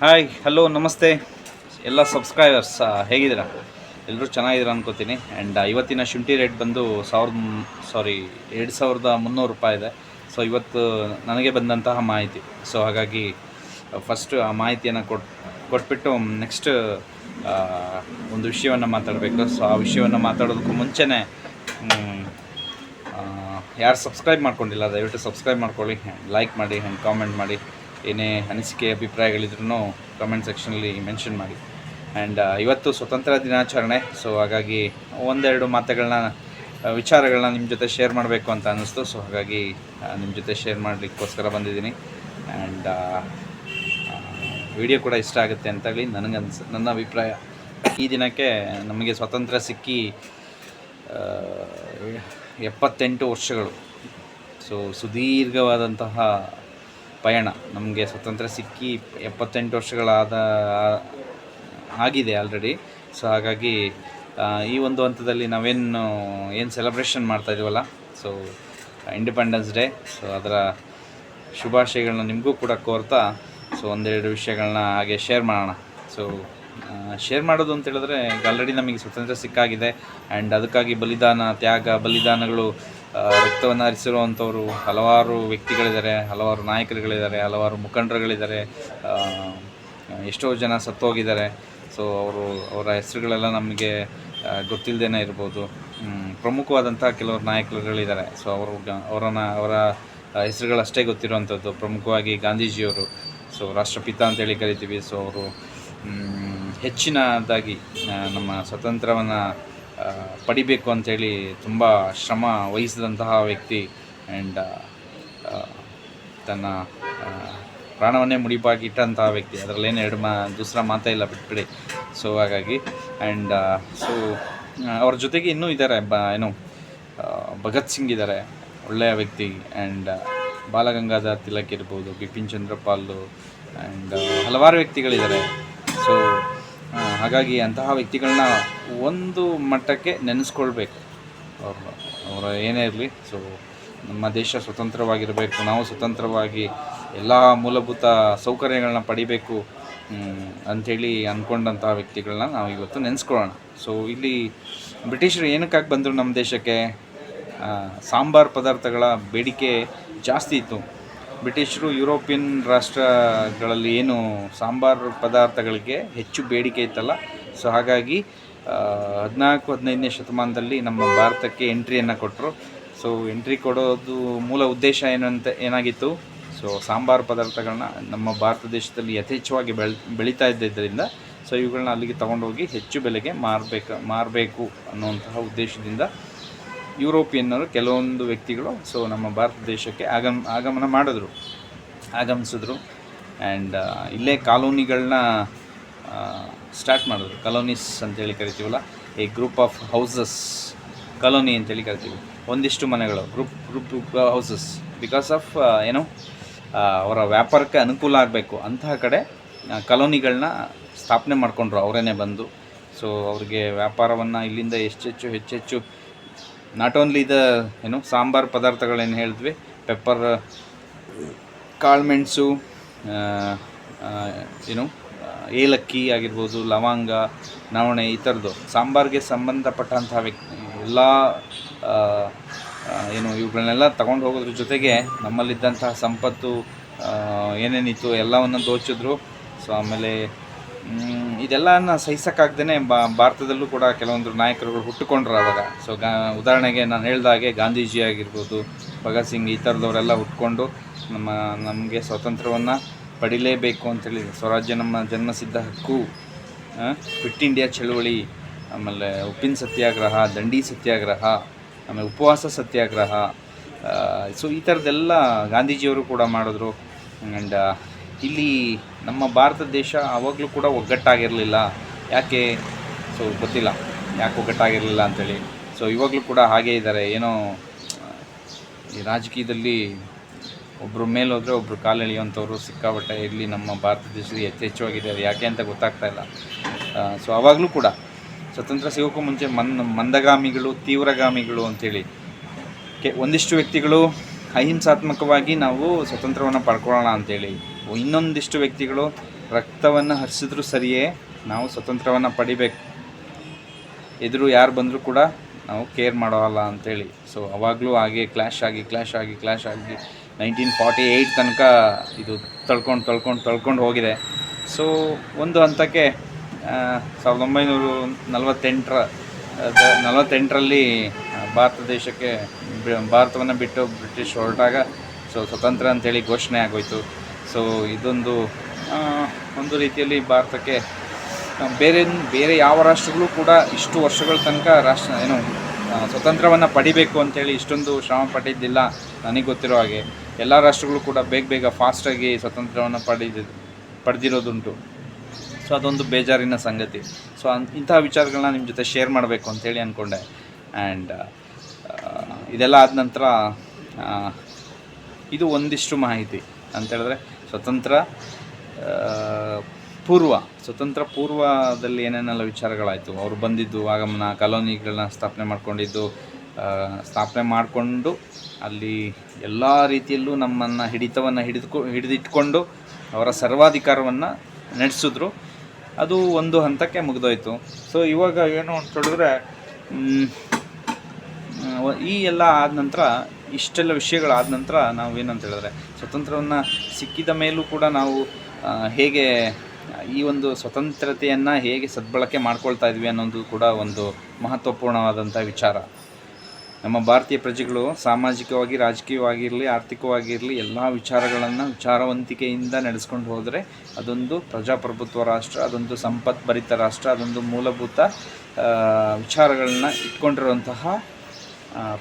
Hi hello ನಮಸ್ತೆ. ಎಲ್ಲ subscribers ಹೇಗಿದ್ದೀರಾ? ಎಲ್ಲರೂ ಚೆನ್ನಾಗಿದ್ದೀರಾ ಅನ್ಕೋತೀನಿ. ಆ್ಯಂಡ್ ಇವತ್ತಿನ ಶುಂಠಿ ರೇಟ್ ಬಂದು ಸಾವಿರದ ಸಾರಿ ಎರಡು ಸಾವಿರದ ಮುನ್ನೂರು ರೂಪಾಯಿ ಇದೆ. ಸೊ ಇವತ್ತು ನನಗೆ ಬಂದಂತಹ ಮಾಹಿತಿ. ಸೊ ಹಾಗಾಗಿ ಫಸ್ಟ್ ಆ, ಮಾಹಿತಿಯನ್ನು ಕೊಟ್ಟು ಕೊಟ್ಬಿಟ್ಟು ನೆಕ್ಸ್ಟ್ ಒಂದು ವಿಷಯವನ್ನು ಮಾತಾಡಬೇಕು. ಸೊ ಆ ವಿಷಯವನ್ನು ಮಾತಾಡೋದಕ್ಕೂ ಮುಂಚೆನೇ ಯಾರು ಸಬ್ಸ್ಕ್ರೈಬ್ ಮಾಡ್ಕೊಂಡಿಲ್ಲ, ದಯವಿಟ್ಟು ಸಬ್ಸ್ಕ್ರೈಬ್ ಮಾಡ್ಕೊಳ್ಳಿ. ಲೈಕ್ ಮಾಡಿ ಆ್ಯಂಡ್ ಕಾಮೆಂಟ್ ಮಾಡಿ. ಏನೇ ಅನಿಸಿಕೆ ಅಭಿಪ್ರಾಯಗಳಿದ್ರೂ ಕಮೆಂಟ್ ಸೆಕ್ಷನಲ್ಲಿ ಮೆನ್ಷನ್ ಮಾಡಿ. ಆ್ಯಂಡ್ ಇವತ್ತು ಸ್ವತಂತ್ರ ದಿನಾಚರಣೆ ಸೊ ಹಾಗಾಗಿ ಒಂದೆರಡು ಮಾತುಗಳನ್ನ ಆ, ವಿಚಾರಗಳನ್ನ ನಿಮ್ಮ ಜೊತೆ ಶೇರ್ ಮಾಡಬೇಕು ಅಂತ ಅನ್ನಿಸ್ತು. ಸೊ ಹಾಗಾಗಿ ನಿಮ್ಮ ಜೊತೆ ಶೇರ್ ಮಾಡಲಿಕ್ಕೋಸ್ಕರ ಬಂದಿದ್ದೀನಿ. ಆ್ಯಂಡ್ ವಿಡಿಯೋ ಕೂಡ ಇಷ್ಟ ಆಗುತ್ತೆ ಅಂತೇಳಿ ಅನ್ಸ ನನ್ನ ಅಭಿಪ್ರಾಯ. ಈ ದಿನಕ್ಕೆ ನಮಗೆ ಸ್ವಾತಂತ್ರ್ಯ ಸಿಕ್ಕಿ ಎಪ್ಪತ್ತೆಂಟು ವರ್ಷಗಳು. ಸೊ ಸುದೀರ್ಘವಾದಂತಹ ಪಯಣ. ನಮಗೆ ಸ್ವತಂತ್ರ ಸಿಕ್ಕಿ ಎಪ್ಪತ್ತೆಂಟು ವರ್ಷಗಳಾದ, ಆಗಿದೆ ಆಲ್ರೆಡಿ ಸೊ ಹಾಗಾಗಿ ಈ ಒಂದು ಹಂತದಲ್ಲಿ ನಾವೇನು, ಏನು ಸೆಲೆಬ್ರೇಷನ್ ಮಾಡ್ತಾ ಇದೀವಲ್ಲ? ಸೊ ಇಂಡಿಪೆಂಡೆನ್ಸ್ ಡೇ ಸೊ ಅದರ ಶುಭಾಶಯಗಳನ್ನ ನಿಮಗೂ ಕೂಡ ಕೋರ್ತಾ ಸೊ ಒಂದೆರಡು ವಿಷಯಗಳನ್ನ ಹಾಗೆ ಶೇರ್ ಮಾಡೋಣ. ಸೊ ಶೇರ್ ಮಾಡೋದು ಅಂತ ಹೇಳಿದ್ರೆ ಆಲ್ರೆಡಿ ನಮಗೆ ಸ್ವತಂತ್ರ ಸಿಕ್ಕಾಗಿದೆ. ಆ್ಯಂಡ್ ಅದಕ್ಕಾಗಿ ಬಲಿದಾನ, ತ್ಯಾಗ, ಬಲಿದಾನಗಳು ರಕ್ತವನ್ನು ಹರಿಸಿರುವಂಥವರು ಹಲವಾರು ವ್ಯಕ್ತಿಗಳಿದ್ದಾರೆ, ಹಲವಾರು ನಾಯಕರುಗಳಿದ್ದಾರೆ, ಹಲವಾರು ಮುಖಂಡರುಗಳಿದ್ದಾರೆ ಎಷ್ಟೋ ಜನ ಸತ್ತೋಗಿದ್ದಾರೆ. ಸೊ ಅವರು, ಅವರ ಹೆಸರುಗಳೆಲ್ಲ ನಮಗೆ ಗೊತ್ತಿಲ್ಲದೇನೆ ಇರ್ಬೋದು. ಪ್ರಮುಖವಾದಂಥ ಕೆಲವರು ನಾಯಕರುಗಳಿದ್ದಾರೆ. ಸೊ ಅವರು ಅವರನ್ನ, ಅವರ ಹೆಸರುಗಳಷ್ಟೇ ಗೊತ್ತಿರುವಂಥದ್ದು. ಪ್ರಮುಖವಾಗಿ ಗಾಂಧೀಜಿಯವರು. ಸೊ ರಾಷ್ಟ್ರಪಿತ ಅಂತೇಳಿ ಕರಿತೀವಿ. ಸೊ ಅವರು ಹೆಚ್ಚಿನದಾಗಿ ನಮ್ಮ ಸ್ವತಂತ್ರವನ್ನು ಪಡಿಬೇಕು ಅಂಥೇಳಿ ತುಂಬ ಶ್ರಮ ವಹಿಸಿದಂತಹ ವ್ಯಕ್ತಿ ಆ್ಯಂಡ್ ತನ್ನ ಪ್ರಾಣವನ್ನೇ ಮುಡಿಪಾಗಿ ಇಟ್ಟಂತಹ ವ್ಯಕ್ತಿ. ಅದರಲ್ಲೇನು ಎರಡು ಮಾ, ದೂಸರ ಮಾತೇ ಇಲ್ಲ ಬಿಟ್ಬಿಡಿ ಸೊ ಹಾಗಾಗಿ ಆ್ಯಂಡ್ ಸೊ ಅವ್ರ ಜೊತೆಗೆ ಇನ್ನೂ ಇದ್ದಾರೆ, ಬ, ಏನು ಭಗತ್ ಸಿಂಗ್ ಇದ್ದಾರೆ. ಒಳ್ಳೆಯ ವ್ಯಕ್ತಿ ಆ್ಯಂಡ್ ಬಾಲಗಂಗಾಧರ್ ತಿಲಕ್ ಇರ್ಬೋದು, ಬಿಪಿನ್ ಚಂದ್ರಪಾಲ್ ಆ್ಯಂಡ್ ಹಲವಾರು ವ್ಯಕ್ತಿಗಳಿದ್ದಾರೆ. ಸೊ ಹಾಗಾಗಿ ಅಂತಹ ವ್ಯಕ್ತಿಗಳನ್ನ ಒಂದು ಮಟ್ಟಕ್ಕೆ ನೆನೆಸ್ಕೊಳ್ಬೇಕು. ಅವ್ರ, ಅವರ ಏನೇ ಇರಲಿ. ಸೊ ನಮ್ಮ ದೇಶ ಸ್ವತಂತ್ರವಾಗಿರಬೇಕು. ನಾವು ಸ್ವತಂತ್ರವಾಗಿ ಎಲ್ಲ ಮೂಲಭೂತ ಸೌಕರ್ಯಗಳನ್ನ ಪಡಿಬೇಕು ಅಂಥೇಳಿ ಅಂದ್ಕೊಂಡಂತಹ ವ್ಯಕ್ತಿಗಳನ್ನ ನಾವು ಇವತ್ತು ನೆನೆಸ್ಕೊಳ್ಳೋಣ. ಸೊ ಇಲ್ಲಿ ಬ್ರಿಟಿಷರು ಏನಕ್ಕಾಗಿ ಬಂದರು ನಮ್ಮ ದೇಶಕ್ಕೆ? ಸಾಂಬಾರ್ ಪದಾರ್ಥಗಳ ಬೇಡಿಕೆ ಜಾಸ್ತಿ ಇತ್ತು. ಬ್ರಿಟಿಷರು ಯುರೋಪಿಯನ್ ರಾಷ್ಟ್ರಗಳಲ್ಲಿ ಏನು ಸಾಂಬಾರು ಪದಾರ್ಥಗಳಿಗೆ ಹೆಚ್ಚು ಬೇಡಿಕೆ ಇತ್ತಲ್ಲ, ಸೊ ಹಾಗಾಗಿ ಹದಿನಾಲ್ಕು, ಹದಿನೈದನೇ ಶತಮಾನದಲ್ಲಿ ನಮ್ಮ ಭಾರತಕ್ಕೆ ಎಂಟ್ರಿಯನ್ನು ಕೊಟ್ಟರು ಸೊ ಎಂಟ್ರಿ ಕೊಡೋದು ಮೂಲ ಉದ್ದೇಶ ಏನಂತ, ಏನಾಗಿತ್ತು? ಸೊ ಸಾಂಬಾರು ಪದಾರ್ಥಗಳನ್ನ ನಮ್ಮ ಭಾರತ ದೇಶದಲ್ಲಿ ಯಥೇಚ್ಛವಾಗಿ ಬೆಳ್, ಬೆಳೀತಾ ಇದ್ದಿದ್ದರಿಂದ, ಸೊ ಇವುಗಳನ್ನ ಅಲ್ಲಿಗೆ ತಗೊಂಡೋಗಿ ಹೆಚ್ಚು ಬೆಲೆಗೆ ಮಾರಬೇಕು ಮಾರಬೇಕು ಅನ್ನುವಂತಹ ಉದ್ದೇಶದಿಂದ ಯುರೋಪಿಯನ್ನರು ಕೆಲವೊಂದು ವ್ಯಕ್ತಿಗಳು ಸೊ ನಮ್ಮ ಭಾರತ ದೇಶಕ್ಕೆ ಆಗಮ್, ಆಗಮನ ಮಾಡಿದ್ರು, ಆಗಮಿಸಿದ್ರು. ಆ್ಯಂಡ್ ಇಲ್ಲೇ ಕಾಲೋನಿಗಳನ್ನ ಸ್ಟಾರ್ಟ್ ಮಾಡಿದ್ರು. ಕಾಲೋನೀಸ್ ಅಂತೇಳಿ ಕರಿತೀವಲ್ಲ ಈ ಗ್ರೂಪ್ ಆಫ್ ಹೌಸಸ್ ಕಾಲೋನಿ ಅಂತೇಳಿ ಕರಿತೀವಿ. ಒಂದಿಷ್ಟು ಮನೆಗಳು group group houses because of ಏನು ಅವರ ವ್ಯಾಪಾರಕ್ಕೆ ಅನುಕೂಲ ಆಗಬೇಕು. ಅಂತಹ ಕಡೆ ಕಾಲೋನಿಗಳನ್ನ ಸ್ಥಾಪನೆ ಮಾಡಿಕೊಂಡ್ರು. ಅವರೇನೆ ಬಂದು ಸೊ ಅವ್ರಿಗೆ ವ್ಯಾಪಾರವನ್ನು ಇಲ್ಲಿಂದ ಹೆಚ್ಚೆಚ್ಚು ಹೆಚ್ಚೆಚ್ಚು ನಾಟ್ ಓನ್ಲಿ ದ ಏನು ಸಾಂಬಾರು ಪದಾರ್ಥಗಳೇನು ಹೇಳಿದ್ವಿ ಪೆಪ್ಪರ್ ಕಾಳುಮೆಣಸು ಏನು ಏಲಕ್ಕಿ ಆಗಿರ್ಬೋದು, ಲವಂಗ, ನವಣೆ ಈ ಥರದ್ದು ಸಾಂಬಾರಿಗೆ ಸಂಬಂಧಪಟ್ಟಂತಹ ವ್ಯಕ್ತಿ, ಎಲ್ಲ ಏನು ಇವುಗಳನ್ನೆಲ್ಲ ತಗೊಂಡು ಹೋಗೋದ್ರ ಜೊತೆಗೆ ನಮ್ಮಲ್ಲಿದ್ದಂತಹ ಸಂಪತ್ತು ಏನೇನಿತ್ತು ಎಲ್ಲವನ್ನು ದೋಚಿದ್ರು. ಸೊ ಆಮೇಲೆ ಇದೆಲ್ಲನ ಸಹಿಸೋಕ್ಕಾಗ್ದೇ ಬಾ, ಭಾರತದಲ್ಲೂ ಕೂಡ ಕೆಲವೊಂದು ನಾಯಕರುಗಳು ಹುಟ್ಟುಕೊಂಡ್ರು ಅವಾಗ ಸೊ ಗಾ, ಉದಾಹರಣೆಗೆ ನಾನು ಹೇಳ್ದ ಹಾಗೆ ಗಾಂಧೀಜಿ ಆಗಿರ್ಬೋದು, ಭಗತ್ ಸಿಂಗ್ ಈ ಥರದವರೆಲ್ಲ ಹುಟ್ಕೊಂಡು ನಮ್ಮ, ನಮಗೆ ಸ್ವಾತಂತ್ರ್ಯವನ್ನು ಪಡಿಲೇಬೇಕು ಅಂತೇಳಿ ಸ್ವರಾಜ್ಯ ನಮ್ಮ ಜನ್ಮಸಿದ್ಧ ಹಕ್ಕು ಫಿಟ್ ಇಂಡಿಯಾ ಚಳುವಳಿ, ಆಮೇಲೆ ಉಪ್ಪಿನ ಸತ್ಯಾಗ್ರಹ, ದಂಡಿ ಸತ್ಯಾಗ್ರಹ, ಆಮೇಲೆ ಉಪವಾಸ ಸತ್ಯಾಗ್ರಹ ಸೊ ಈ ಥರದ್ದೆಲ್ಲ ಗಾಂಧೀಜಿಯವರು ಕೂಡ ಮಾಡಿದ್ರು. ಆ್ಯಂಡ್ ಇಲ್ಲಿ ನಮ್ಮ ಭಾರತ ದೇಶ ಆವಾಗಲೂ ಕೂಡ ಒಗ್ಗಟ್ಟಾಗಿರಲಿಲ್ಲ. ಯಾಕೆ? ಸೊ ಗೊತ್ತಿಲ್ಲ. ಯಾಕೆ ಒಗ್ಗಟ್ಟಾಗಿರಲಿಲ್ಲ ಅಂತೇಳಿ. ಸೊ ಇವಾಗಲೂ ಕೂಡ ಹಾಗೇ ಇದ್ದಾರೆ. ಏನೋ, ಈ ರಾಜಕೀಯದಲ್ಲಿ ಒಬ್ಬರು ಮೇಲೆ ಹೋದರೆ ಒಬ್ಬರು ಕಾಲು ಎಳೆಯುವಂಥವ್ರು ಸಿಕ್ಕಾಪಟ್ಟೆ ಇಲ್ಲಿ ನಮ್ಮ ಭಾರತ ದೇಶದಲ್ಲಿ ಯಥೇಚ್ಛವಾಗಿದೆ ಅದು ಯಾಕೆ ಅಂತ ಗೊತ್ತಾಗ್ತಾ ಇಲ್ಲ. ಸೊ ಆವಾಗಲೂ ಕೂಡ ಸ್ವತಂತ್ರ ಸಿಗೋಕ್ಕೂ ಮುಂಚೆ ಮನ್, ಮಂದಗಾಮಿಗಳು, ತೀವ್ರಗಾಮಿಗಳು ಅಂಥೇಳಿ ಕೆ, ಒಂದಿಷ್ಟು ವ್ಯಕ್ತಿಗಳು ಅಹಿಂಸಾತ್ಮಕವಾಗಿ ನಾವು ಸ್ವತಂತ್ರವನ್ನು ಪಡ್ಕೊಳ್ಳೋಣ ಅಂತೇಳಿ ಇನ್ನೊಂದಿಷ್ಟು ವ್ಯಕ್ತಿಗಳು ರಕ್ತವನ್ನು ಹರಿಸಿದ್ರು ಸರಿಯೇ ನಾವು ಸ್ವತಂತ್ರವನ್ನು ಪಡಿಬೇಕು. ಎದುರು ಯಾರು ಬಂದರೂ ಕೂಡ ನಾವು ಕೇರ್ ಮಾಡೋಲ್ಲ ಅಂತೇಳಿ. ಸೊ ಅವಾಗಲೂ ಹಾಗೆ ಕ್ಲ್ಯಾಶ್ ಆಗಿ ಕ್ಲ್ಯಾಶ್ ಆಗಿ ಕ್ಲ್ಯಾಶ್ ಆಗಿ ನೈನ್ಟೀನ್ ಫಾರ್ಟಿ ಏಯ್ಟ್ ತನಕ ಇದು ತಳ್ಕೊಂಡು ತಳ್ಕೊಂಡು ತಳ್ಕೊಂಡು ಹೋಗಿದೆ. ಸೊ ಒಂದು ಹಂತಕ್ಕೆ ಸಾವಿರದ ಒಂಬೈನೂರು ನಲವತ್ತೆಂಟರ ನಲವತ್ತೆಂಟರಲ್ಲಿ ಭಾರತ ದೇಶಕ್ಕೆ ಭಾರತವನ್ನು ಬಿಟ್ಟು ಬ್ರಿಟಿಷ್ ಹೊರಟಾಗ, ಸೊ, ಸ್ವತಂತ್ರ ಅಂತೇಳಿ ಘೋಷಣೆ ಆಗೋಯ್ತು. ಸೊ ಇದೊಂದು ಒಂದು ರೀತಿಯಲ್ಲಿ ಭಾರತಕ್ಕೆ ಬೇರೆ ಬೇರೆ ಯಾವ ರಾಷ್ಟ್ರಗಳು ಕೂಡ ಇಷ್ಟು ವರ್ಷಗಳ ತನಕ ರಾಷ್ಟ್ರ, ಏನು ಸ್ವತಂತ್ರವನ್ನು ಪಡಿಬೇಕು ಅಂತೇಳಿ ಇಷ್ಟೊಂದು ಶ್ರಮ ಪಟ್ಟಿದ್ದಿಲ್ಲ ನನಗೆ ಗೊತ್ತಿರೋ ಹಾಗೆ. ಎಲ್ಲ ರಾಷ್ಟ್ರಗಳು ಕೂಡ ಬೇಗ ಬೇಗ ಫಾಸ್ಟಾಗಿ ಸ್ವತಂತ್ರವನ್ನು ಪಡೆದ, ಪಡೆದಿರೋದುಂಟು. ಸೊ ಅದೊಂದು ಬೇಜಾರಿನ ಸಂಗತಿ. ಸೊ ಅನ್ ಇಂತಹ ವಿಚಾರಗಳನ್ನ ನಿಮ್ಮ ಜೊತೆ ಶೇರ್ ಮಾಡಬೇಕು ಅಂತೇಳಿ ಅಂದ್ಕೊಂಡೆ ಆ್ಯಂಡ್ ಇದೆಲ್ಲ ಆದ ನಂತರ ಇದು ಒಂದಿಷ್ಟು ಮಾಹಿತಿ. ಅಂತೇಳಿದ್ರೆ ಸ್ವತಂತ್ರ ಪೂರ್ವ, ಸ್ವತಂತ್ರ ಪೂರ್ವದಲ್ಲಿ ಏನೇನೆಲ್ಲ ವಿಚಾರಗಳಾಯಿತು? ಅವರು ಬಂದಿದ್ದು ಆಗಮನ, ಕಾಲೋನಿಗಳನ್ನ ಸ್ಥಾಪನೆ ಮಾಡ್ಕೊಂಡಿದ್ದು ಸ್ಥಾಪನೆ ಮಾಡಿಕೊಂಡು ಅಲ್ಲಿ ಎಲ್ಲ ರೀತಿಯಲ್ಲೂ ನಮ್ಮನ್ನು ಹಿಡಿತವನ್ನು ಹಿಡಿದುಕೊ, ಹಿಡಿದಿಟ್ಕೊಂಡು ಅವರ ಸರ್ವಾಧಿಕಾರವನ್ನು ನಡೆಸಿದ್ರು. ಅದು ಒಂದು ಹಂತಕ್ಕೆ ಮುಗಿದೋಯ್ತು. ಸೊ ಇವಾಗ ಏನು ಅಂತ ಹೇಳಿದ್ರೆ ಈ ಎಲ್ಲ ಆದ ನಂತರ ಇಷ್ಟೆಲ್ಲ ವಿಷಯಗಳಾದ ನಂತರ ನಾವು ಏನಂತ ಹೇಳಿದ್ರೆ ಸ್ವತಂತ್ರವನ್ನು ಸಿಕ್ಕಿದ ಮೇಲೂ ಕೂಡ ನಾವು ಹೇಗೆ, ಈ ಒಂದು ಸ್ವತಂತ್ರತೆಯನ್ನು ಹೇಗೆ ಸದ್ಬಳಕೆ ಮಾಡ್ಕೊಳ್ತಾ ಇದ್ವಿ ಅನ್ನೋದು ಕೂಡ ಒಂದು ಮಹತ್ವಪೂರ್ಣವಾದಂಥ ವಿಚಾರ. ನಮ್ಮ ಭಾರತೀಯ ಪ್ರಜೆಗಳು ಸಾಮಾಜಿಕವಾಗಿ, ರಾಜಕೀಯವಾಗಿರಲಿ, ಆರ್ಥಿಕವಾಗಿರಲಿ ಎಲ್ಲ ವಿಚಾರಗಳನ್ನು ವಿಚಾರವಂತಿಕೆಯಿಂದ ನಡೆಸ್ಕೊಂಡು ಹೋದರೆ ಅದೊಂದು ಪ್ರಜಾಪ್ರಭುತ್ವ ರಾಷ್ಟ್ರ, ಅದೊಂದು ಸಂಪತ್ಭರಿತ ರಾಷ್ಟ್ರ, ಅದೊಂದು ಮೂಲಭೂತ ವಿಚಾರಗಳನ್ನ ಇಟ್ಕೊಂಡಿರುವಂತಹ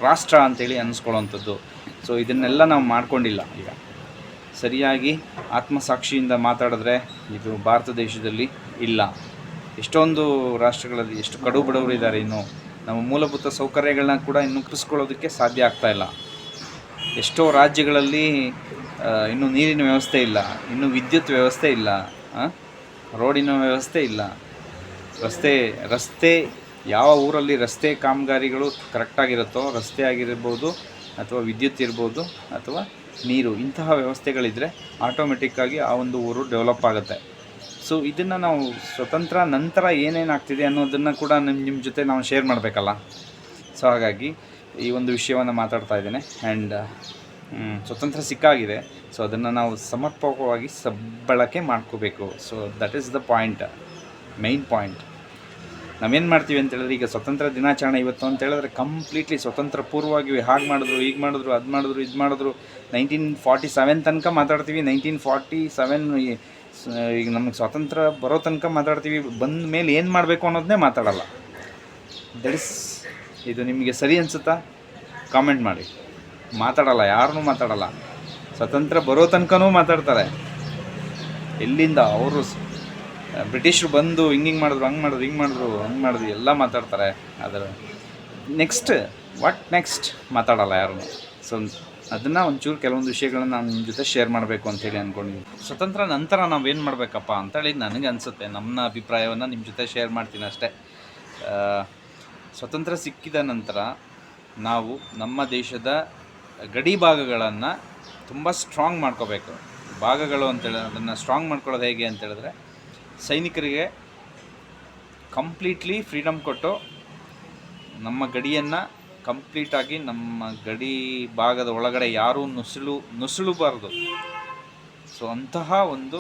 ರಾಷ್ಟ್ರ ಅಂತೇಳಿ ಅನ್ನಿಸ್ಕೊಳ್ಳೋವಂಥದ್ದು ಸೊ ಇದನ್ನೆಲ್ಲ ನಾವು ಮಾಡಿಕೊಂಡಿಲ್ಲ ಈಗ. ಸರಿಯಾಗಿ ಆತ್ಮಸಾಕ್ಷಿಯಿಂದ ಮಾತಾಡಿದ್ರೆ ಇದು ಭಾರತ ದೇಶದಲ್ಲಿ ಇಲ್ಲ. ಎಷ್ಟೊಂದು ರಾಷ್ಟ್ರಗಳಲ್ಲಿ ಎಷ್ಟು ಕಡು ಬಡವರು ಇದ್ದಾರೆ ಇನ್ನು. ನಮ್ಮ ಮೂಲಭೂತ ಸೌಕರ್ಯಗಳನ್ನ ಕೂಡ ಇನ್ನು ಕೃಸ್ಕೊಳ್ಳೋದಕ್ಕೆ ಸಾಧ್ಯ ಆಗ್ತಾ ಇಲ್ಲ. ಎಷ್ಟೋ ರಾಜ್ಯಗಳಲ್ಲಿ ಇನ್ನು ಇನ್ನೂ ನೀರಿನ ವ್ಯವಸ್ಥೆ ಇಲ್ಲ, ಇನ್ನೂ ವಿದ್ಯುತ್ ವ್ಯವಸ್ಥೆ ಇಲ್ಲ ರೋಡಿನ ವ್ಯವಸ್ಥೆ ಇಲ್ಲ. ರಸ್ತೆ ರಸ್ತೆ ಯಾವ ಊರಲ್ಲಿ ರಸ್ತೆ ಕಾಮಗಾರಿಗಳು ಕರೆಕ್ಟಾಗಿರುತ್ತೋ ರಸ್ತೆ ಆಗಿರ್ಬೋದು ಅಥವಾ ವಿದ್ಯುತ್ ಇರ್ಬೋದು ಅಥವಾ ನೀರು, ಇಂತಹ ವ್ಯವಸ್ಥೆಗಳಿದ್ದರೆ ಆಟೋಮೆಟಿಕ್ಕಾಗಿ ಆ ಒಂದು ಊರು ಡೆವಲಪ್ ಆಗುತ್ತೆ. ಸೊ ಇದನ್ನು ನಾವು ಸ್ವತಂತ್ರ ನಂತರ ಏನೇನಾಗ್ತಿದೆ ಅನ್ನೋದನ್ನು ಕೂಡ ನಿಮ್ಮ ನಿಮ್ಮ ಜೊತೆ ನಾವು ಶೇರ್ ಮಾಡಬೇಕಲ್ಲ. ಸೊ ಹಾಗಾಗಿ ಈ ಒಂದು ವಿಷಯವನ್ನು ಮಾತಾಡ್ತಾ ಇದ್ದೇನೆ. ಆ್ಯಂಡ್ ಸ್ವತಂತ್ರ ಸಿಕ್ಕಾಗಿದೆ. ಸೊ ಅದನ್ನು ನಾವು ಸಮರ್ಪಕವಾಗಿ ಸಬ್ಬಳಕೆ ಮಾಡ್ಕೋಬೇಕು. So that is the point main point ನಾವೇನು ಮಾಡ್ತೀವಿ ಅಂತ ಹೇಳಿದ್ರೆ, ಈಗ ಸ್ವತಂತ್ರ ದಿನಾಚರಣೆ ಇವತ್ತು ಅಂತ ಹೇಳಿದ್ರೆ ಕಂಪ್ಲೀಟ್ಲಿ ಸ್ವತಂತ್ರ ಪೂರ್ವವಾಗಿ ಹಾಗೆ ಮಾಡಿದ್ರು ಈಗ ಮಾಡಿದ್ರು, ಅದು ಮಾಡಿದ್ರು, ಇದು ಮಾಡಿದ್ರು. ನೈನ್ಟೀನ್ ಫಾರ್ಟಿ ಸೆವೆನ್ ತನಕ ಮಾತಾಡ್ತೀವಿ. ನೈನ್ಟೀನ್ ಫಾರ್ಟಿ ಸೆವೆನ್ ಈಗ ನಮಗೆ ಸ್ವಾತಂತ್ರ್ಯ ಬರೋ ತನಕ ಮಾತಾಡ್ತೀವಿ. ಬಂದ ಮೇಲೆ ಏನು ಮಾಡಬೇಕು ಅನ್ನೋದನ್ನೇ ಮಾತಾಡಲ್ಲ. ದಟ್ ಇಸ್ ಇದು ನಿಮಗೆ ಸರಿ ಅನಿಸುತ್ತಾ? ಕಾಮೆಂಟ್ ಮಾಡಿ. ಮಾತಾಡಲ್ಲ ಯಾರನ್ನೂ ಮಾತಾಡಲ್ಲ. ಸ್ವತಂತ್ರ ಬರೋ ತನಕನೂ ಮಾತಾಡ್ತಾರೆ. ಎಲ್ಲಿಂದ ಅವರು ಬ್ರಿಟಿಷರು ಬಂದು ಹಿಂಗೆ ಹಿಂಗೆ ಮಾಡಿದ್ರು, ಹಂಗೆ ಮಾಡಿದ್ರು, ಹಿಂಗೆ ಮಾಡಿದ್ರು, ಹಂಗೆ ಮಾಡಿದ್ರು, ಎಲ್ಲ ಮಾತಾಡ್ತಾರೆ. ಆದರೆ ನೆಕ್ಸ್ಟ್ ವಾಟ್ ನೆಕ್ಸ್ಟ್ ಮಾತಾಡಲ್ಲ ಯಾರು? ಸೊ ಅದನ್ನು ಒಂಚೂರು ಕೆಲವೊಂದು ವಿಷಯಗಳನ್ನ ನಾನು ನಿಮ್ಮ ಜೊತೆ ಶೇರ್ ಮಾಡಬೇಕು ಅಂತೇಳಿ ಅಂದ್ಕೊಂಡಿದ್ದೀನಿ ಸ್ವತಂತ್ರ ನಂತರ ನಾವೇನು ಮಾಡಬೇಕಪ್ಪ ಅಂತೇಳಿ ನನಗೆ ಅನಿಸುತ್ತೆ. ನಮ್ಮ ಅಭಿಪ್ರಾಯವನ್ನು ನಿಮ್ಮ ಜೊತೆ ಶೇರ್ ಮಾಡ್ತೀನಿ ಅಷ್ಟೇ. ಸ್ವತಂತ್ರ ಸಿಕ್ಕಿದ ನಂತರ ನಾವು ನಮ್ಮ ದೇಶದ ಗಡಿ ಭಾಗಗಳನ್ನು ತುಂಬ ಸ್ಟ್ರಾಂಗ್ ಮಾಡ್ಕೋಬೇಕು. ಭಾಗಗಳು ಅಂತೇಳಿ ಅದನ್ನು ಸ್ಟ್ರಾಂಗ್ ಮಾಡ್ಕೊಳ್ಳೋದು ಹೇಗೆ ಅಂತ ಹೇಳಿದ್ರೆ ಸೈನಿಕರಿಗೆ ಕಂಪ್ಲೀಟ್ಲಿ ಫ್ರೀಡಮ್ ಕೊಟ್ಟು ನಮ್ಮ ಗಡಿಯನ್ನು ಕಂಪ್ಲೀಟಾಗಿ ನಮ್ಮ ಗಡಿ ಭಾಗದ ಒಳಗಡೆ ಯಾರೂ ನುಸುಳು, ನುಸುಳಬಾರ್ದು. ಸೊ ಅಂತಹ ಒಂದು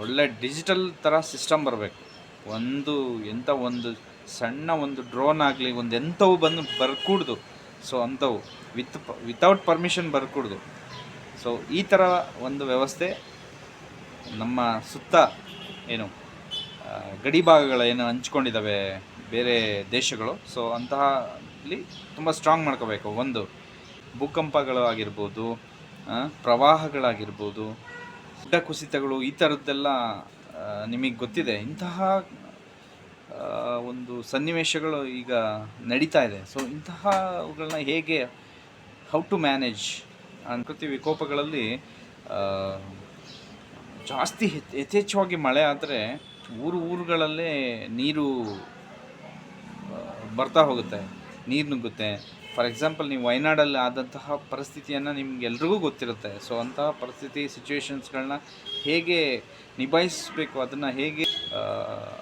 ಒಳ್ಳೆ ಡಿಜಿಟಲ್ ಥರ ಸಿಸ್ಟಮ್ ಬರಬೇಕು. ಒಂದು ಎಂಥ ಒಂದು ಸಣ್ಣ ಒಂದು ಡ್ರೋನ್ ಆಗಲಿ, ಒಂದು ಎಂಥವು ಬಂದು ಬರ್ಕೂಡ್ದು. ಸೊ ಅಂಥವು. ವಿತ್ ವಿತೌಟ್ ಪರ್ಮಿಷನ್ ಬರ್ಕೂಡ್ದು. ಸೊ ಈ ಥರ ಒಂದು ವ್ಯವಸ್ಥೆ ನಮ್ಮ ಸುತ್ತ ಏನು ಗಡಿ ಭಾಗಗಳ ಏನು ಹಂಚ್ಕೊಂಡಿದ್ದಾವೆ ಬೇರೆ ದೇಶಗಳು. ಸೊ ಅಂತಹ ಇಲ್ಲಿ ತುಂಬ ಸ್ಟ್ರಾಂಗ್ ಮಾಡ್ಕೋಬೇಕು. ಒಂದು, ಭೂಕಂಪಗಳು ಆಗಿರ್ಬೋದು ಪ್ರವಾಹಗಳಾಗಿರ್ಬೋದು, ಗುಡ್ಡ ಕುಸಿತಗಳು ಈ ಥರದ್ದೆಲ್ಲ ನಿಮಗೆ ಗೊತ್ತಿದೆ. ಇಂತಹ ಒಂದು ಸನ್ನಿವೇಶಗಳು ಈಗ ನಡೀತಾ ಇದೆ. ಸೊ ಇಂತಹವುಗಳನ್ನ ಹೇಗೆ ಹೌ ಟು ಮ್ಯಾನೇಜ್ ಪ್ರಕೃತಿ ವಿಕೋಪಗಳಲ್ಲಿ ಜಾಸ್ತಿ ಯಥೇಚ್ಛವಾಗಿ ಮಳೆ ಆದರೆ ಊರು ಊರುಗಳಲ್ಲೇ ನೀರು ಬರ್ತಾ ಹೋಗುತ್ತೆ, ನೀರು ನುಗ್ಗುತ್ತೆ. ಫಾರ್ ಎಕ್ಸಾಂಪಲ್ ನೀವು ವಯನಾಡಲ್ಲಿ ಆದಂತಹ ಪರಿಸ್ಥಿತಿಯನ್ನು ನಿಮಗೆಲ್ರಿಗೂ ಗೊತ್ತಿರುತ್ತೆ. ಸೊ ಅಂತಹ ಪರಿಸ್ಥಿತಿ ಸಿಚುವೇಶನ್ಸ್ಗಳನ್ನ ಹೇಗೆ ನಿಭಾಯಿಸಬೇಕು, ಅದನ್ನು ಹೇಗೆ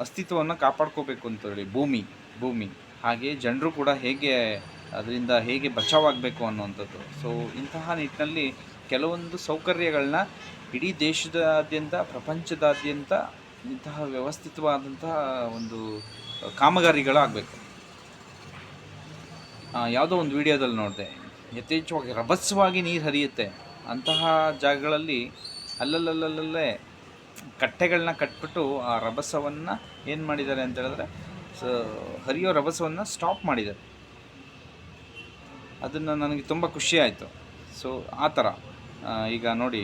ಅಸ್ತಿತ್ವವನ್ನು ಕಾಪಾಡ್ಕೋಬೇಕು ಅಂತೇಳಿ ಭೂಮಿ ಭೂಮಿ. ಹಾಗೆ ಜನರು ಕೂಡ ಹೇಗೆ ಅದರಿಂದ ಹೇಗೆ ಬಚಾವಾಗಬೇಕು ಅನ್ನುವಂಥದ್ದು. ಸೊ ಇಂತಹ ನಿಟ್ಟಿನಲ್ಲಿ ಕೆಲವೊಂದು ಸೌಕರ್ಯಗಳನ್ನ ಇಡೀ ದೇಶದಾದ್ಯಂತ, ಪ್ರಪಂಚದಾದ್ಯಂತ ಇಂತಹ ವ್ಯವಸ್ಥಿತವಾದಂತಹ ಒಂದು ಕಾಮಗಾರಿಗಳಾಗಬೇಕು. ಯಾವುದೋ ಒಂದು ವಿಡಿಯೋದಲ್ಲಿ ನೋಡಿದೆ, ಯಥೇಚ್ಛವಾಗಿ ರಭಸವಾಗಿ ನೀರು ಹರಿಯುತ್ತೆ. ಅಂತಹ ಜಾಗಗಳಲ್ಲಿ ಅಲ್ಲಲ್ಲಲ್ಲಲ್ಲೇ ಕಟ್ಟೆಗಳನ್ನ ಕಟ್ಬಿಟ್ಟು ಆ ರಭಸವನ್ನು ಏನು ಮಾಡಿದ್ದಾರೆ ಅಂತ ಹೇಳಿದ್ರೆ, ಸ, ಹರಿಯೋ ರಭಸವನ್ನು ಸ್ಟಾಪ್ ಮಾಡಿದ್ದಾರೆ. ಅದನ್ನು ನನಗೆ ತುಂಬ ಖುಷಿ ಆಯಿತು. ಸೊ, ಆ ಥರ ಈಗ ನೋಡಿ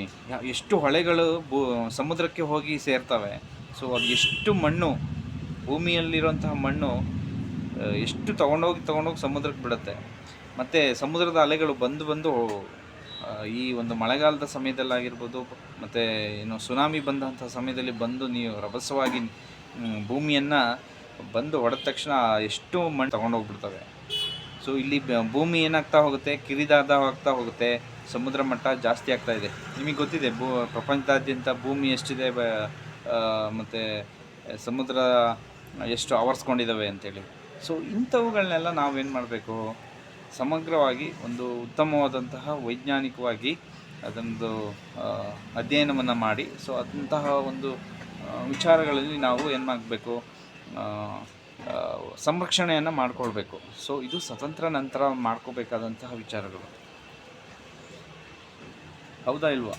ಎಷ್ಟು ಹೊಳೆಗಳು ಭೂ, ಸಮುದ್ರಕ್ಕೆ ಹೋಗಿ ಸೇರ್ತವೆ. ಸೊ ಅದು ಎಷ್ಟು ಮಣ್ಣು, ಭೂಮಿಯಲ್ಲಿರುವಂತಹ ಮಣ್ಣು ಎಷ್ಟು ತೊಗೊಂಡೋಗಿ ತೊಗೊಂಡೋಗಿ ಸಮುದ್ರಕ್ಕೆ ಬಿಡುತ್ತೆ. ಮತ್ತು ಸಮುದ್ರದ ಅಲೆಗಳು ಬಂದು ಬಂದು ಈ ಒಂದು ಮಳೆಗಾಲದ ಸಮಯದಲ್ಲಾಗಿರ್ಬೋದು, ಮತ್ತು ಏನು ಸುನಾಮಿ ಬಂದಂಥ ಸಮಯದಲ್ಲಿ ಬಂದು ನೀವು ರಭಸವಾಗಿ ಭೂಮಿಯನ್ನು ಬಂದು ಹೊಡೆದ ತಕ್ಷಣ ಎಷ್ಟು ಮಣ್ಣು ತೊಗೊಂಡೋಗ್ಬಿಡ್ತವೆ. ಸೊ ಇಲ್ಲಿ ಭೂಮಿ ಏನಾಗ್ತಾ ಹೋಗುತ್ತೆ? ಕಿರಿದಾದ ಆಗ್ತಾ ಹೋಗುತ್ತೆ. ಸಮುದ್ರ ಮಟ್ಟ ಜಾಸ್ತಿ ಆಗ್ತಾ ಇದೆ. ನಿಮಗೆ ಗೊತ್ತಿದೆ, ಭೂ, ಪ್ರಪಂಚದಾದ್ಯಂತ ಭೂಮಿ ಎಷ್ಟಿದೆ ಮತ್ತು, ಸಮುದ್ರ ಎಷ್ಟು ಆವರಿಸ್ಕೊಂಡಿದ್ದಾವೆ ಅಂತೇಳಿ. ಸೊ ಇಂಥವುಗಳನ್ನೆಲ್ಲ ನಾವೇನು ಮಾಡಬೇಕು? ಸಮಗ್ರವಾಗಿ ಒಂದು ಉತ್ತಮವಾದಂತಹ ವೈಜ್ಞಾನಿಕವಾಗಿ ಅದೊಂದು ಅಧ್ಯಯನವನ್ನು ಮಾಡಿ, ಸೊ ಅಂತಹ ಒಂದು ವಿಚಾರಗಳಲ್ಲಿ ನಾವು ಏನು ಮಾಡಬೇಕು? ಸಂರಕ್ಷಣೆಯನ್ನು ಮಾಡಿಕೊಳ್ಬೇಕು. ಸೊ ಇದು ಸ್ವತಂತ್ರ ನಂತರ ಮಾಡ್ಕೋಬೇಕಾದಂತಹ ವಿಚಾರಗಳು. ಹೌದಾ ಇಲ್ವಾ?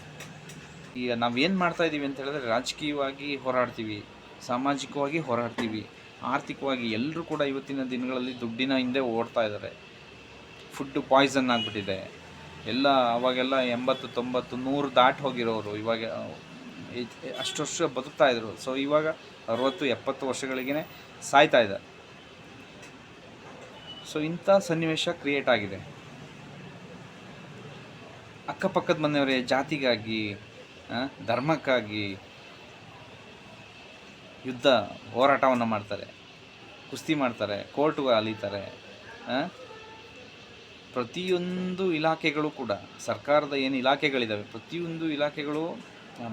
ಈಗ ನಾವೇನು ಮಾಡ್ತಾ ಇದ್ದೀವಿ ಅಂತ ಹೇಳಿದ್ರೆ ರಾಜಕೀಯವಾಗಿ ಹೋರಾಡ್ತೀವಿ, ಸಾಮಾಜಿಕವಾಗಿ ಹೋರಾಡ್ತೀವಿ, ಆರ್ಥಿಕವಾಗಿ ಎಲ್ಲರೂ ಕೂಡ ಇವತ್ತಿನ ದಿನಗಳಲ್ಲಿ ದುಡ್ಡಿನ ಹಿಂದೆ ಓಡ್ತಾ ಇದ್ದಾರೆ. ಫುಡ್ಡು ಪಾಯ್ಸನ್ ಆಗಿಬಿಟ್ಟಿದೆ. ಎಲ್ಲ ಅವಾಗೆಲ್ಲ ಎಂಬತ್ತು, ತೊಂಬತ್ತು, ನೂರು ದಾಟಿ ಹೋಗಿರೋರು, ಇವಾಗ ಅಷ್ಟು ವರ್ಷ ಬದುಕ್ತಾ ಇದ್ರು. ಸೊ ಇವಾಗ ಅರವತ್ತು, ಎಪ್ಪತ್ತು ವರ್ಷಗಳಿಗೇ ಸಾಯ್ತಾ ಇದ್ದಾರೆ ಸೊ ಇಂಥ ಸನ್ನಿವೇಶ ಕ್ರಿಯೇಟ್ ಆಗಿದೆ. ಅಕ್ಕಪಕ್ಕದ ಮನೆಯವರೇ ಜಾತಿಗಾಗಿ ಧರ್ಮಕ್ಕಾಗಿ ಯುದ್ಧ ಹೋರಾಟವನ್ನು ಮಾಡ್ತಾರೆ. ಕುಸ್ತಿ ಮಾಡ್ತಾರೆ ಕೋರ್ಟ್ಗೆ ಅಲೀತಾರೆ ಪ್ರತಿಯೊಂದು ಇಲಾಖೆಗಳು ಕೂಡ, ಸರ್ಕಾರದ ಏನು ಇಲಾಖೆಗಳಿದ್ದಾವೆ ಪ್ರತಿಯೊಂದು ಇಲಾಖೆಗಳು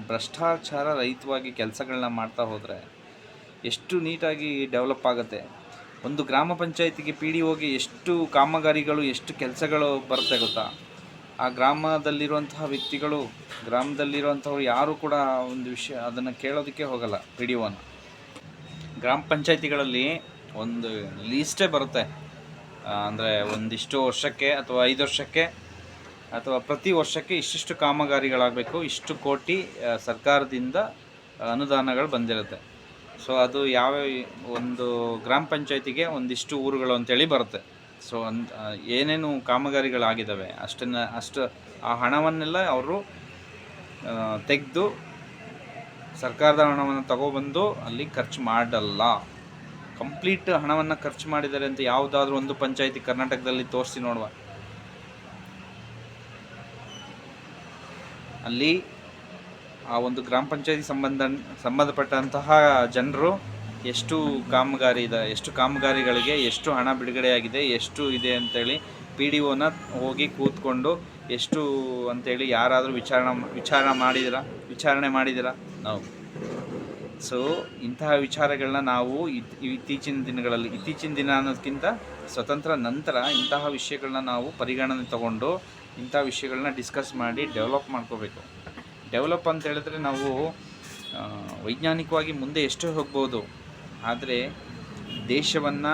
ಭ್ರಷ್ಟಾಚಾರ ರಹಿತವಾಗಿ ಕೆಲಸಗಳನ್ನ ಮಾಡ್ತಾ ಹೋದರೆ ಎಷ್ಟು ನೀಟಾಗಿ ಡೆವಲಪ್ ಆಗುತ್ತೆ. ಒಂದು ಗ್ರಾಮ ಪಂಚಾಯತಿಗೆ ಪಿ ಡಿ ಒಗೆ ಎಷ್ಟು ಕಾಮಗಾರಿಗಳು, ಎಷ್ಟು ಕೆಲಸಗಳು ಬರುತ್ತೆ ಗೊತ್ತಾ? ಆ ಗ್ರಾಮದಲ್ಲಿರುವಂತಹ ವ್ಯಕ್ತಿಗಳು, ಗ್ರಾಮದಲ್ಲಿರುವಂಥವ್ರು ಯಾರೂ ಕೂಡ ಒಂದು ವಿಷಯ, ಅದನ್ನು ಕೇಳೋದಕ್ಕೆ ಹೋಗಲ್ಲ ಪಿ ಡಿ ಒನ ಗ್ರಾಮ ಪಂಚಾಯಿತಿಗಳಲ್ಲಿ ಒಂದು ಲೀಸ್ಟೇ ಬರುತ್ತೆ. ಅಂದರೆ ಒಂದಿಷ್ಟು ವರ್ಷಕ್ಕೆ ಅಥವಾ ಐದು ವರ್ಷಕ್ಕೆ ಅಥವಾ ಪ್ರತಿ ವರ್ಷಕ್ಕೆ ಇಷ್ಟಿಷ್ಟು ಕಾಮಗಾರಿಗಳಾಗಬೇಕು, ಇಷ್ಟು ಕೋಟಿ ಸರ್ಕಾರದಿಂದ ಅನುದಾನಗಳು ಬಂದಿರುತ್ತೆ. ಸೊ ಅದು ಯಾವ ಒಂದು ಗ್ರಾಮ ಪಂಚಾಯತಿಗೆ ಒಂದಿಷ್ಟು ಊರುಗಳು ಅಂತೇಳಿ ಬರುತ್ತೆ. ಸೊ ಅನ್ ಆ, ಏನೇನು ಕಾಮಗಾರಿಗಳಾಗಿದ್ದಾವೆ ಅಷ್ಟನ್ನು ಅಷ್ಟು ಆ ಹಣವನ್ನೆಲ್ಲ ಅವರು ತೆಗೆದು ಸರ್ಕಾರದ ಹಣವನ್ನು ತಗೊಬಂದು ಅಲ್ಲಿ ಖರ್ಚು ಮಾಡಲ್ಲ. ಕಂಪ್ಲೀಟ್ ಹಣವನ್ನು ಖರ್ಚು ಮಾಡಿದ್ದಾರೆ ಅಂತ ಯಾವುದಾದ್ರೂ ಒಂದು ಪಂಚಾಯಿತಿ ಕರ್ನಾಟಕದಲ್ಲಿ ತೋರಿಸಿ ನೋಡುವ. ಅಲ್ಲಿ ಆ ಒಂದು ಗ್ರಾಮ ಪಂಚಾಯತಿ ಸಂಬಂಧ ಸಂಬಂಧಪಟ್ಟಂತಹ ಜನರು ಎಷ್ಟು ಕಾಮಗಾರಿ ಇದೆ ಎಷ್ಟು ಕಾಮಗಾರಿಗಳಿಗೆ ಎಷ್ಟು ಹಣ ಬಿಡುಗಡೆಯಾಗಿದೆ ಎಷ್ಟು ಇದೆ ಅಂತೇಳಿ ಪಿ ಡಿ ಒನ ಹೋಗಿ ಕೂತ್ಕೊಂಡು ಎಷ್ಟು ಅಂತೇಳಿ ಯಾರಾದರೂ ವಿಚಾರಣೆ ವಿಚಾರ ಮಾಡಿದಿರ ವಿಚಾರಣೆ ಮಾಡಿದಿರ? ನಾವು. ಸೊ ಇಂತಹ ವಿಚಾರಗಳನ್ನ ನಾವು ಇತ್- ಇತ್ತೀಚಿನ ದಿನಗಳಲ್ಲಿ ಇತ್ತೀಚಿನ ದಿನ ಅನ್ನೋದಕ್ಕಿಂತ ಸ್ವತಂತ್ರ ನಂತರ ಇಂತಹ ವಿಷಯಗಳನ್ನ ನಾವು ಪರಿಗಣನೆ ತಗೊಂಡು ಇಂಥ ವಿಷಯಗಳನ್ನ ಡಿಸ್ಕಸ್ ಮಾಡಿ ಡೆವಲಪ್ ಮಾಡ್ಕೋಬೇಕು. ಡೆವಲಪ್ ಅಂತ ಹೇಳಿದ್ರೆ ನಾವು ವೈಜ್ಞಾನಿಕವಾಗಿ ಮುಂದೆ ಎಷ್ಟು ಹೋಗ್ಬೋದು ಆದರೆ ದೇಶವನ್ನು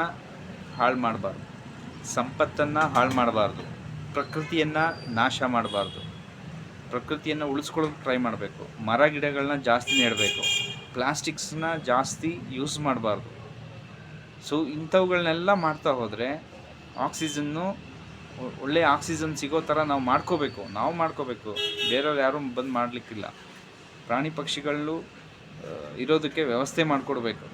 ಹಾಳು ಮಾಡಬಾರ್ದು, ಸಂಪತ್ತನ್ನು ಹಾಳು ಮಾಡಬಾರ್ದು, ಪ್ರಕೃತಿಯನ್ನು ನಾಶ ಮಾಡಬಾರ್ದು, ಪ್ರಕೃತಿಯನ್ನು ಉಳಿಸ್ಕೊಳ್ಳೋಕೆ ಟ್ರೈ ಮಾಡಬೇಕು, ಮರ ಗಿಡಗಳನ್ನ ಜಾಸ್ತಿ ನೆಡಬೇಕು ಪ್ಲಾಸ್ಟಿಕ್ಸನ್ನ ಜಾಸ್ತಿ ಯೂಸ್ ಮಾಡಬಾರ್ದು. ಸೊ ಇಂಥವುಗಳನ್ನೆಲ್ಲ ಮಾಡ್ತಾ ಹೋದರೆ ಆಕ್ಸಿಜನ್ನು ಒಳ್ಳೆಯ ಒಳ್ಳೆ ಆಕ್ಸಿಜನ್ ಸಿಗೋ ಥರ ನಾವು ಮಾಡ್ಕೋಬೇಕು ನಾವು ಮಾಡ್ಕೋಬೇಕು, ಬೇರೆಯವ್ರು ಯಾರೂ ಬಂದು ಮಾಡಲಿಕ್ಕಿಲ್ಲ. ಪ್ರಾಣಿ ಪಕ್ಷಿಗಳು ಇರೋದಕ್ಕೆ ವ್ಯವಸ್ಥೆ ಮಾಡಿಕೊಡ್ಬೇಕು.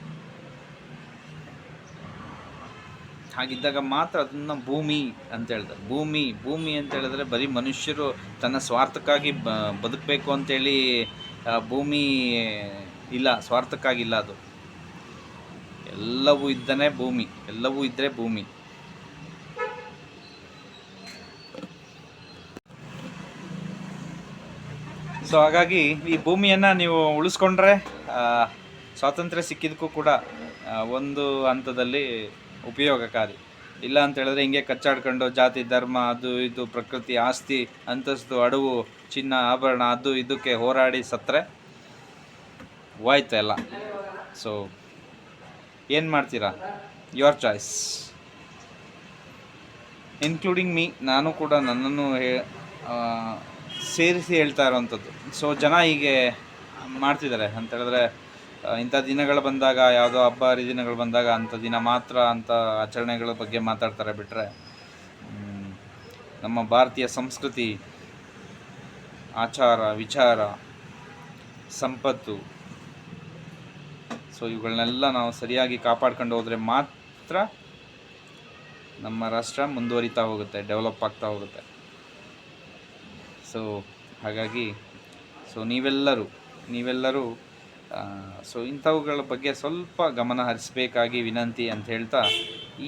ಹಾಗಿದ್ದಾಗ ಮಾತ್ರ ಅದನ್ನು ಭೂಮಿ ಅಂತ ಹೇಳಿದ್ರು ಭೂಮಿ ಭೂಮಿ ಅಂತ ಹೇಳಿದ್ರೆ ಬರೀ ಮನುಷ್ಯರು ತನ್ನ ಸ್ವಾರ್ಥಕ್ಕಾಗಿ ಬ, ಬದುಕಬೇಕು ಅಂತೇಳಿ ಭೂಮಿ ಇಲ್ಲ, ಸ್ವಾರ್ಥಕ್ಕಾಗಿಲ್ಲ ಅದು. ಎಲ್ಲವೂ ಇದ್ದನೇ ಭೂಮಿ, ಎಲ್ಲವೂ ಇದ್ದರೆ ಭೂಮಿ. ಸೊ ಹಾಗಾಗಿ ಈ ಭೂಮಿಯನ್ನು ನೀವು ಉಳಿಸ್ಕೊಂಡ್ರೆ ಸ್ವಾತಂತ್ರ್ಯ ಸಿಕ್ಕಿದಕ್ಕೂ ಕೂಡ ಒಂದು ಹಂತದಲ್ಲಿ ಉಪಯೋಗಕಾರಿ. ಇಲ್ಲ ಅಂತ ಹೇಳಿದ್ರೆ ಹಿಂಗೆ ಕಚ್ಚಾಡ್ಕೊಂಡು ಜಾತಿ, ಧರ್ಮ, ಅದು ಇದು, ಪ್ರಕೃತಿ, ಆಸ್ತಿ, ಅಂತಸ್ತು, ಅಡವು, ಚಿನ್ನ, ಆಭರಣ, ಅದು ಇದಕ್ಕೆ ಹೋರಾಡಿ ಸತ್ತರೆ ಹೋಯ್ತು ಎಲ್ಲ. ಸೊ ಏನು ಮಾಡ್ತೀರಾ? ಯುವರ್ ಚಾಯ್ಸ್ ಇನ್ಕ್ಲೂಡಿಂಗ್ ಮೀ ನಾನು ಕೂಡ ನನ್ನನ್ನು ಸೇರಿಸಿ ಹೇಳ್ತಾ ಇರೋವಂಥದ್ದು. ಸೊ ಜನ ಹೀಗೆ ಮಾಡ್ತಿದ್ದಾರೆ ಅಂತ ಹೇಳಿದ್ರೆ ಇಂಥ ದಿನಗಳು ಬಂದಾಗ, ಯಾವುದೋ ಹಬ್ಬ, ಹರಿದಿನಗಳು ಬಂದಾಗ ಅಂಥ ದಿನ ಮಾತ್ರ ಅಂಥ ಆಚರಣೆಗಳ ಬಗ್ಗೆ ಮಾತಾಡ್ತಾರೆ ಬಿಟ್ಟರೆ ನಮ್ಮ ಭಾರತೀಯ ಸಂಸ್ಕೃತಿ, ಆಚಾರ, ವಿಚಾರ, ಸಂಪತ್ತು, ಸೊ ಇವುಗಳನ್ನೆಲ್ಲ ನಾವು ಸರಿಯಾಗಿ ಕಾಪಾಡ್ಕೊಂಡು ಹೋದರೆ ಮಾತ್ರ ನಮ್ಮ ರಾಷ್ಟ್ರ ಮುಂದುವರಿತಾ ಹೋಗುತ್ತೆ, ಡೆವಲಪ್ ಆಗ್ತಾ ಹೋಗುತ್ತೆ. ಸೊ ಹಾಗಾಗಿ, ಸೊ ನೀವೆಲ್ಲರೂ ನೀವೆಲ್ಲರೂ ಸೊ ಇಂಥವುಗಳ ಬಗ್ಗೆ ಸ್ವಲ್ಪ ಗಮನ ಹರಿಸಬೇಕಾಗಿ ವಿನಂತಿ ಅಂತ ಹೇಳ್ತಾ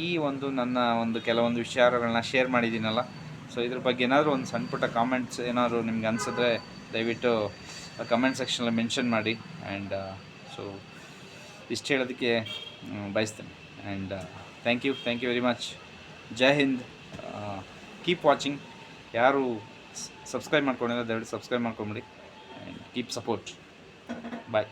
ಈ ಒಂದು ನನ್ನ ಒಂದು ಕೆಲವೊಂದು ವಿಚಾರಗಳನ್ನ ಶೇರ್ ಮಾಡಿದ್ದೀನಲ್ಲ. ಸೊ ಇದ್ರ ಬಗ್ಗೆ ಏನಾದರೂ ಒಂದು ಸಣ್ಣ ಪುಟ್ಟ ಕಾಮೆಂಟ್ಸ್ ಏನಾದರೂ ನಿಮ್ಗೆ ಅನಿಸಿದ್ರೆ ದಯವಿಟ್ಟು ಕಮೆಂಟ್ ಸೆಕ್ಷನಲ್ಲಿ ಮೆನ್ಷನ್ ಮಾಡಿ ಆ್ಯಂಡ್ ಸೊ ಇಷ್ಟು ಹೇಳೋದಕ್ಕೆ ಬಯಸ್ತೇನೆ. And thank you thank you very much Jai Hind. Keep watching ಯಾರು ಸಬ್ಸ್ಕ್ರೈಬ್ ಮಾಡ್ಕೊಂಡಿಲ್ಲ, ದಯವಿಟ್ಟು ಸಬ್ಸ್ಕ್ರೈಬ್ ಮಾಡ್ಕೊಂಬಿಡಿ. And keep support bye